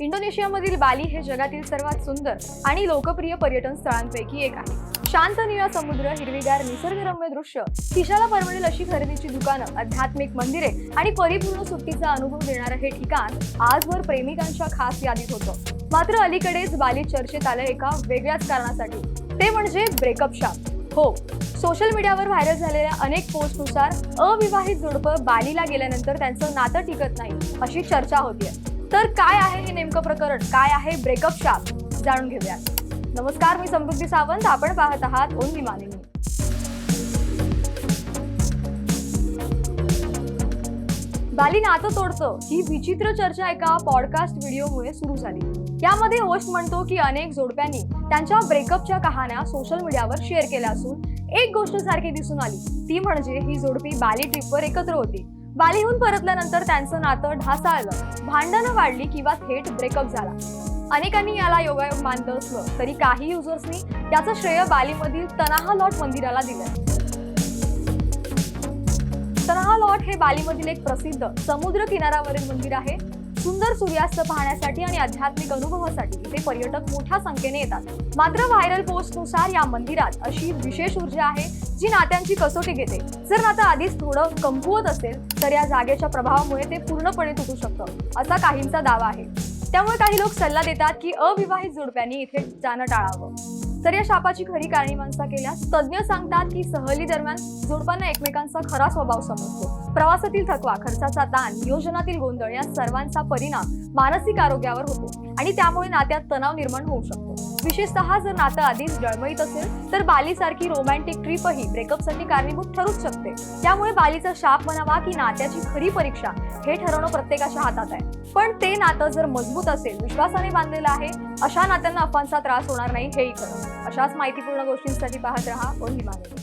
इंडोनेशियामधील बाली हे जगातील सर्वात सुंदर आणि लोकप्रिय पर्यटन स्थळांपैकी एक आहे. शांत निळा समुद्र हिरवीगार निसर्गरम्य दृश्य खिशाला परवडेल अशी खरेदीची दुकानं आध्यात्मिक मंदिरे आणि परिपूर्ण सुट्टीचा अनुभव देणारं हे ठिकाण आजवर प्रेमिकांच्या खास यादीत होतं. मात्र अलीकडेच बाली चर्चेत आलं एका वेगळ्याच कारणासाठी. ते म्हणजे ब्रेकअप शाप हो सोशल मीडियावर व्हायरल झालेल्या अनेक पोस्टनुसार अविवाहित जोडपं बालीला गेल्यानंतर त्यांचं नातं टिकत नाही अशी चर्चा होतीये. तर काय आहे हे नेमकं प्रकरण? काय आहे ब्रेकअप शाप? जाणून घेऊया नमस्कार मी समृद्धी सावंत. आपण पाहत आहात ओनली मानिनी बाली नातं तोडतं. ही विचित्र चर्चा एका पॉडकास्ट व्हिडिओमुळे सुरू झाली. यामध्ये होस्ट म्हणतो की अनेक जोडप्यांनी त्यांच्या ब्रेकअपच्या कहाण्या सोशल मीडियावर शेअर केल्या असून एक गोष्ट सारखी दिसून आली. ती म्हणजे ही जोडपी बाली ट्रिपवर एकत्र होती. बालीहून परतल्यानंतर त्यांचं नातं ढासाळलं. भांडणं वाढली किंवा थेट ब्रेकअप झाला. अनेकांनी याला योगायोग मानलं असलं तरी काही युजर्सनी याचं श्रेय बालीमधील तनाहा लॉट मंदिराला दिलं. तनाहा लॉट हे बालीमधील एक प्रसिद्ध समुद्र किनाऱ्यावरील मंदिर आहे. सुंदर सूर्यास्त पाहण्यासाठी आणि आध्यात्मिक अनुभवासाठी इथे पर्यटक मोठ्या संख्येने येतात. मात्र व्हायरल पोस्टनुसार या मंदिरात अशी विशेष ऊर्जा आहे जी नात्यांची कसोटी घेते. जर नातं आधीच थोडं कमकुवत असेल तर या जागेच्या प्रभावामुळे ते पूर्णपणे तुटू शकतं असा काहींचा दावा आहे. त्यामुळे काही लोक सल्ला देतात की अविवाहित जोडप्यांनी इथे जाणं टाळावं. तर या शापाची खरी कारणीमांसा केल्यास तज्ज्ञ सांगतात की सहली दरम्यान जोडपांना एकमेकांचा खरा स्वभाव समजतो. प्रवासातील थकवा खर्चाचा ताण नियोजनातील गोंधळ या सर्वांचा परिणाम मानसिक आरोग्यावर होतो. आणि त्यामुळे नात्यात तणाव निर्माण होऊ शकतो. विशेषतः जर नातं आधीच डळमळीत असेल तर बालीसारखी रोमॅन्टिक ट्रिपही ब्रेकअपसाठी कारणीभूत ठरूच शकते. त्यामुळे बालीचा शाप म्हणावा की नात्याची खरी परीक्षा हे ठरवणं प्रत्येकाच्या हातात आहे. पण ते नातं जर मजबूत असेल विश्वासाने बांधलेलं आहे अशा नात्यांना अफवांचा त्रास होणार नाही हेही खरं. अशाच माहितीपूर्ण गोष्टींसाठी पाहत राहा कोणी मागणी